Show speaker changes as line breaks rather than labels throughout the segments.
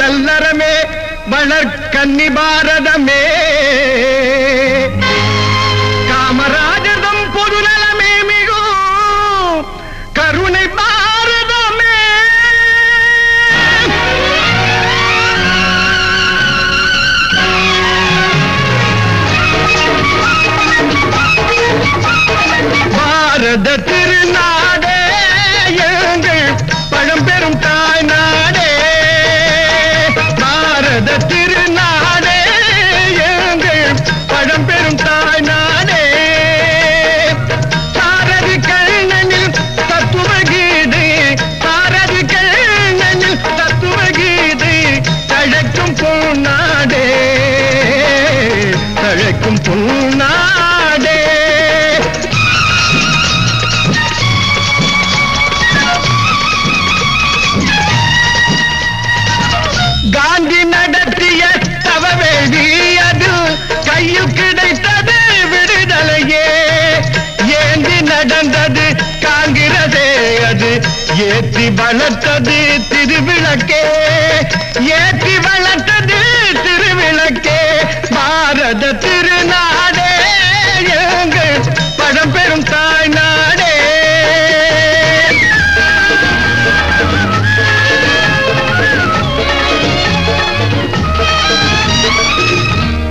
வள்ளல் நரமே வளர்க்கன்னி பாரதமே. காமராஜதம் பொருளமே மிகும் கருணை பாரதமே. பாரத திருநாள் தழைக்கும் பொன்னாடே. காந்தி நடத்திய தவவேதி அது கையில் கிடைத்தது விடுதலையே. ஏந்தி நடந்தது காங்கிரசே அது ஏற்றி வளர்த்தது திருவிளக்கே. ஏற்றி வளர்த்தது பாரத திருநாடே எங்கள் பழம்பெரும் தாய் நாடே?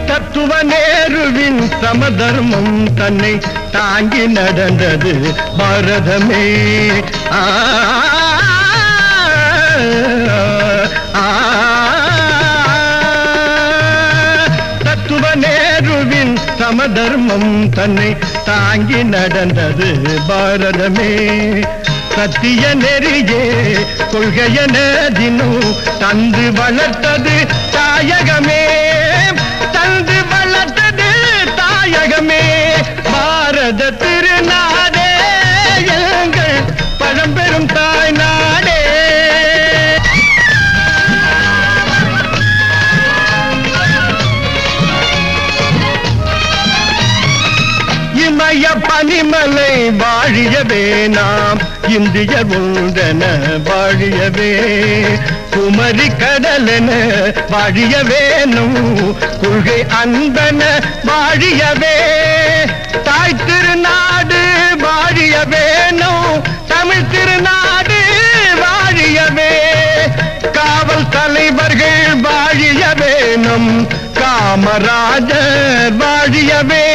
தத்துவ நேருவின் சமதர்மம் தன்னை தாங்கி நடந்தது பாரதமே. ஆ, சம தர்மம் தன்னை தாங்கி நடந்தது பாரதமே. சத்திய நெறியே கொள்கையன தினம் தந்து வளர்த்தது தாயகமே. தந்து வளர்த்தது தாயகமே. பாரத திருநாதே எங்கள் பழம்பெரும் தாய் இமய பனிமலை வாழியவே நாம். இந்திய உண்டன வாழியவே. குமரி கடலென வாழியவேனும் கொள்கை அன்பன வாழியவே. தாய் திருநாடு வாழிய வேணும் தமிழ் திருநாடு வாழியவே. காவல் தலைவர்கள் வாழிய வேணும் காமராஜர் வாழியவே.